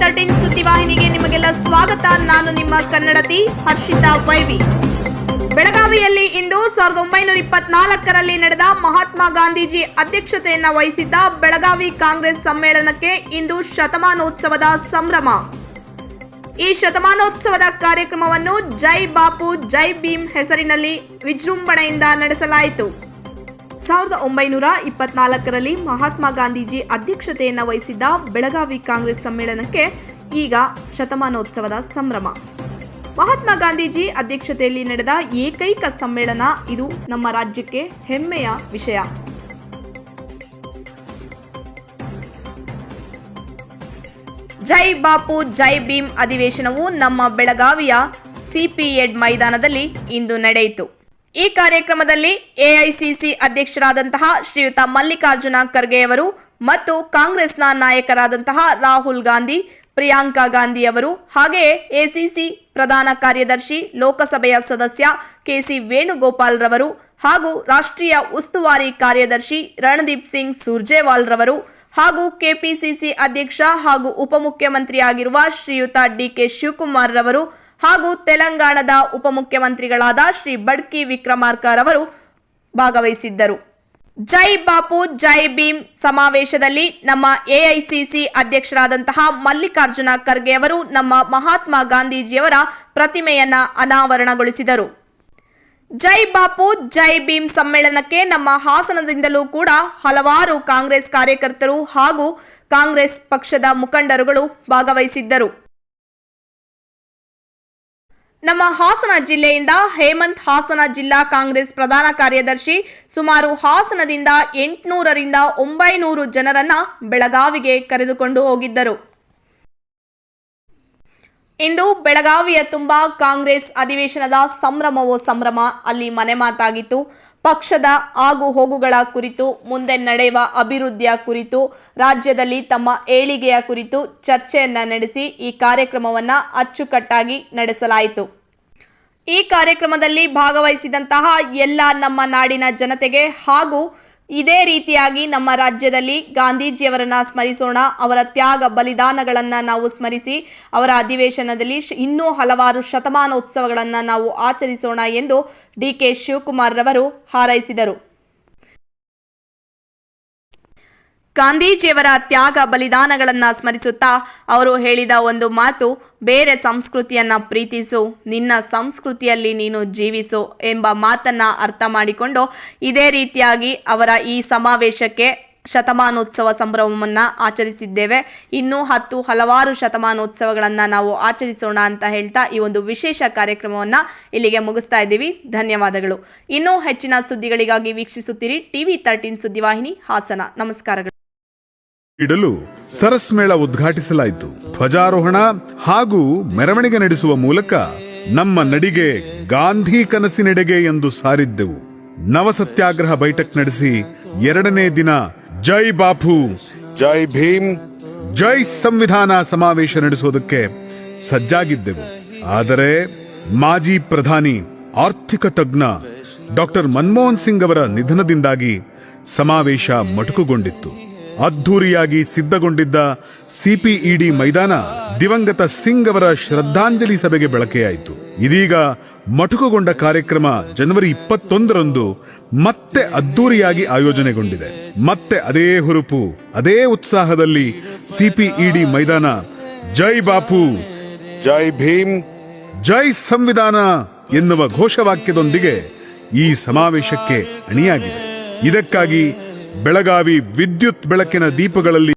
Thirteen ಸುದ್ದಿವಾಹಿನಿಗೆ ನಿಮಗೆಲ್ಲ ಸ್ವಾಗತ. ನಾನು ನಿಮ್ಮ ಕನ್ನಡತಿ ಹರ್ಷಿತಾ ವೈವಿ. ಬೆಳಗಾವಿಯಲ್ಲಿ ಇಂದು ಸಾವಿರದ ಒಂಬೈನೂರ ಇಪ್ಪತ್ನಾಲ್ಕರಲ್ಲಿ ನಡೆದ ಮಹಾತ್ಮ ಗಾಂಧೀಜಿ ಅಧ್ಯಕ್ಷತೆಯನ್ನ ವಹಿಸಿದ್ದ ಬೆಳಗಾವಿ ಕಾಂಗ್ರೆಸ್ ಸಮ್ಮೇಳನಕ್ಕೆ ಇಂದು ಶತಮಾನೋತ್ಸವದ ಸಂಭ್ರಮ. ಈ ಶತಮಾನೋತ್ಸವದ ಕಾರ್ಯಕ್ರಮವನ್ನು ಜೈ ಬಾಪು, ಜೈ ಭೀಮ್ ಹೆಸರಿನಲ್ಲಿ ವಿಜೃಂಭಣೆಯಿಂದ ನಡೆಸಲಾಯಿತು. ಸಾವಿರದ ಒಂಬೈನೂರ ಇಪ್ಪತ್ನಾಲ್ಕರಲ್ಲಿ ಮಹಾತ್ಮ ಗಾಂಧೀಜಿ ಅಧ್ಯಕ್ಷತೆಯನ್ನು ವಹಿಸಿದ್ದ ಬೆಳಗಾವಿ ಕಾಂಗ್ರೆಸ್ ಸಮ್ಮೇಳನಕ್ಕೆ ಈಗ ಶತಮಾನೋತ್ಸವದ ಸಂಭ್ರಮ. ಮಹಾತ್ಮ ಗಾಂಧೀಜಿ ಅಧ್ಯಕ್ಷತೆಯಲ್ಲಿ ನಡೆದ ಏಕೈಕ ಸಮ್ಮೇಳನ ಇದು ನಮ್ಮ ರಾಜ್ಯಕ್ಕೆ ಹೆಮ್ಮೆಯ ವಿಷಯ. ಜೈ ಬಾಪು, ಜೈ ಭೀಮ್ ಅಧಿವೇಶನವು ನಮ್ಮ ಬೆಳಗಾವಿಯ ಸಿಪಿಎಡ್ ಮೈದಾನದಲ್ಲಿ ಇಂದು ನಡೆಯಿತು. ಈ ಕಾರ್ಯಕ್ರಮದಲ್ಲಿ ಎಐಸಿಸಿ ಅಧ್ಯಕ್ಷರಾದಂತಹ ಶ್ರೀಯುತ ಮಲ್ಲಿಕಾರ್ಜುನ ಖರ್ಗೆಯವರು ಮತ್ತು ಕಾಂಗ್ರೆಸ್ನ ನಾಯಕರಾದಂತಹ ರಾಹುಲ್ ಗಾಂಧಿ, ಪ್ರಿಯಾಂಕಾ ಗಾಂಧಿ ಅವರು ಹಾಗೆಯೇ ಎಸಿಸಿ ಪ್ರಧಾನ ಕಾರ್ಯದರ್ಶಿ, ಲೋಕಸಭೆಯ ಸದಸ್ಯ ಕೆಸಿ ವೇಣುಗೋಪಾಲ್ ರವರು ಹಾಗೂ ರಾಷ್ಟ್ರೀಯ ಉಸ್ತುವಾರಿ ಕಾರ್ಯದರ್ಶಿ ರಣದೀಪ್ ಸಿಂಗ್ ಸುರ್ಜೇವಾಲ್ ರವರು ಹಾಗೂ ಕೆಪಿಸಿಸಿ ಅಧ್ಯಕ್ಷ ಹಾಗೂ ಉಪಮುಖ್ಯಮಂತ್ರಿಯಾಗಿರುವ ಶ್ರೀಯುತ ಡಿಕೆ ಶಿವಕುಮಾರ್ ರವರು ಹಾಗೂ ತೆಲಂಗಾಣದ ಉಪಮುಖ್ಯಮಂತ್ರಿಗಳಾದ ಶ್ರೀ ಬಡ್ಕಿ ವಿಕ್ರಮಾರ್ಕರ್ ಅವರು ಭಾಗವಹಿಸಿದ್ದರು. ಜೈ ಬಾಪು, ಜೈ ಭೀಮ್ ಸಮಾವೇಶದಲ್ಲಿ ನಮ್ಮ ಎಐಸಿಸಿ ಅಧ್ಯಕ್ಷರಾದಂತಹ ಮಲ್ಲಿಕಾರ್ಜುನ ಖರ್ಗೆ ಅವರು ನಮ್ಮ ಮಹಾತ್ಮ ಗಾಂಧೀಜಿಯವರ ಪ್ರತಿಮೆಯನ್ನ ಅನಾವರಣಗೊಳಿಸಿದರು. ಜೈ ಬಾಪು, ಜೈ ಭೀಮ್ ಸಮ್ಮೇಳನಕ್ಕೆ ನಮ್ಮ ಹಾಸನದಿಂದಲೂ ಕೂಡ ಹಲವಾರು ಕಾಂಗ್ರೆಸ್ ಕಾರ್ಯಕರ್ತರು ಹಾಗೂ ಕಾಂಗ್ರೆಸ್ ಪಕ್ಷದ ಮುಖಂಡರುಗಳು ಭಾಗವಹಿಸಿದ್ದರು. ನಮ್ಮ ಹಾಸನ ಜಿಲ್ಲೆಯಿಂದ ಹೇಮಂತ್ ಹಾಸನ ಜಿಲ್ಲಾ ಕಾಂಗ್ರೆಸ್ ಪ್ರಧಾನ ಕಾರ್ಯದರ್ಶಿ ಸುಮಾರು ಹಾಸನದಿಂದ ಎಂಟುನೂರರಿಂದ ಒಂಬೈನೂರು ಜನರನ್ನ ಬೆಳಗಾವಿಗೆ ಕರೆದುಕೊಂಡು ಹೋಗಿದ್ದರು. ಇಂದು ಬೆಳಗಾವಿಯ ತುಂಬ ಕಾಂಗ್ರೆಸ್ ಅಧಿವೇಶನದ ಸಂಭ್ರಮವೋ ಸಂಭ್ರಮ, ಅಲ್ಲಿ ಮನೆ ಮಾತಾಗಿತ್ತು. ಪಕ್ಷದ ಆಗು ಹೋಗುಗಳ ಕುರಿತು, ಮುಂದೆ ನಡೆಯುವ ಅಭಿವೃದ್ಧಿಯ ಕುರಿತು, ರಾಜ್ಯದಲ್ಲಿ ತಮ್ಮ ಏಳಿಗೆಯ ಕುರಿತು ಚರ್ಚೆಯನ್ನ ನಡೆಸಿ ಈ ಕಾರ್ಯಕ್ರಮವನ್ನು ಅಚ್ಚುಕಟ್ಟಾಗಿ ನಡೆಸಲಾಯಿತು. ಈ ಕಾರ್ಯಕ್ರಮದಲ್ಲಿ ಭಾಗವಹಿಸಿದಂತಹ ಎಲ್ಲ ನಮ್ಮ ನಾಡಿನ ಜನತೆಗೆ ಹಾಗೂ ಇದೇ ರೀತಿಯಾಗಿ ನಮ್ಮ ರಾಜ್ಯದಲ್ಲಿ ಗಾಂಧೀಜಿಯವರನ್ನ ಸ್ಮರಿಸೋಣ. ಅವರ ತ್ಯಾಗ ಬಲಿದಾನಗಳನ್ನು ನಾವು ಸ್ಮರಿಸಿ, ಅವರ ಅಧಿವೇಶನದಲ್ಲಿ ಇನ್ನೂ ಹಲವಾರು ಶತಮಾನೋತ್ಸವಗಳನ್ನು ನಾವು ಆಚರಿಸೋಣ ಎಂದು ಡಿ ಕೆ ಶಿವಕುಮಾರ್ ರವರು ಹಾರೈಸಿದರು. ಗಾಂಧೀಜಿಯವರ ತ್ಯಾಗ ಬಲಿದಾನಗಳನ್ನು ಸ್ಮರಿಸುತ್ತಾ ಅವರು ಹೇಳಿದ ಒಂದು ಮಾತು, ಬೇರೆ ಸಂಸ್ಕೃತಿಯನ್ನು ಪ್ರೀತಿಸು, ನಿನ್ನ ಸಂಸ್ಕೃತಿಯಲ್ಲಿ ನೀನು ಜೀವಿಸು ಎಂಬ ಮಾತನ್ನು ಅರ್ಥ ಮಾಡಿಕೊಂಡು ಇದೇ ರೀತಿಯಾಗಿ ಅವರ ಈ ಸಮಾವೇಶಕ್ಕೆ ಶತಮಾನೋತ್ಸವ ಸಂಭ್ರಮವನ್ನು ಆಚರಿಸಿದ್ದೇವೆ. ಇನ್ನೂ ಹತ್ತು ಹಲವಾರು ಶತಮಾನೋತ್ಸವಗಳನ್ನು ನಾವು ಆಚರಿಸೋಣ ಅಂತ ಹೇಳ್ತಾ ಈ ಒಂದು ವಿಶೇಷ ಕಾರ್ಯಕ್ರಮವನ್ನು ಇಲ್ಲಿಗೆ ಮುಗಿಸ್ತಾ ಇದ್ದೀವಿ. ಧನ್ಯವಾದಗಳು. ಇನ್ನೂ ಹೆಚ್ಚಿನ ಸುದ್ದಿಗಳಿಗಾಗಿ ವೀಕ್ಷಿಸುತ್ತೀರಿ ಟಿವಿ ತರ್ಟೀನ್ ಸುದ್ದಿವಾಹಿನಿ ಹಾಸನ. ನಮಸ್ಕಾರಗಳು. ಇಡಲು ಸರಸ್ ಮೇಳ ಉದ್ಘಾಟಿಸಲಾಯಿತು. ಧ್ವಜಾರೋಹಣ ಹಾಗೂ ಮೆರವಣಿಗೆ ನಡೆಸುವ ಮೂಲಕ ನಮ್ಮ ನಡಿಗೆ ಗಾಂಧಿ ಕನಸಿನೆಡೆಗೆ ಎಂದು ಸಾರಿದ್ದೆವು. ನವ ಸತ್ಯಾಗ್ರಹ ಬೈಠಕ್ ನಡೆಸಿ ಎರಡನೇ ದಿನ ಜೈ ಬಾಪು ಜೈ ಭೀಮ್. ಜೈ ಸಂವಿಧಾನ ಸಮಾವೇಶ ನಡೆಸುವುದಕ್ಕೆ ಸಜ್ಜಾಗಿದ್ದೆವು. ಆದರೆ ಮಾಜಿ ಪ್ರಧಾನಿ ಆರ್ಥಿಕ ತಜ್ಞ ಡಾಕ್ಟರ್ ಮನಮೋಹನ್ ಸಿಂಗ್ ಅವರ ನಿಧನದಿಂದಾಗಿ ಸಮಾವೇಶ ಮೊಟಕುಗೊಂಡಿತ್ತು. ಅದ್ಧೂರಿಯಾಗಿ ಸಿದ್ಧಗೊಂಡಿದ್ದ ಸಿಪಿಇಡಿ ಮೈದಾನ ದಿವಂಗತ ಸಿಂಗ್ ಅವರ ಶ್ರದ್ಧಾಂಜಲಿ ಸಭೆಗೆ ಬಳಕೆಯಾಯಿತು. ಇದೀಗ ಮೊಟಕುಗೊಂಡ ಕಾರ್ಯಕ್ರಮ ಜನವರಿ ಇಪ್ಪತ್ತೊಂದರಂದು ಮತ್ತೆ ಅದ್ದೂರಿಯಾಗಿ ಆಯೋಜನೆಗೊಂಡಿದೆ. ಮತ್ತೆ ಅದೇ ಹುರುಪು ಅದೇ ಉತ್ಸಾಹದಲ್ಲಿ ಸಿಪಿಇಡಿ ಮೈದಾನ. ಜೈ ಬಾಪು! ಜೈ ಭೀಮ್! ಜೈ ಸಂವಿಧಾನ ಎನ್ನುವ ಘೋಷವಾಕ್ಯದೊಂದಿಗೆ ಈ ಸಮಾವೇಶಕ್ಕೆ ಅಣಿಯಾಗಿದೆ. ಇದಕ್ಕಾಗಿ ಬೆಳಗಾವಿ ವಿದ್ಯುತ್ ಬೆಳಕಿನ ದೀಪಗಳಲ್ಲಿ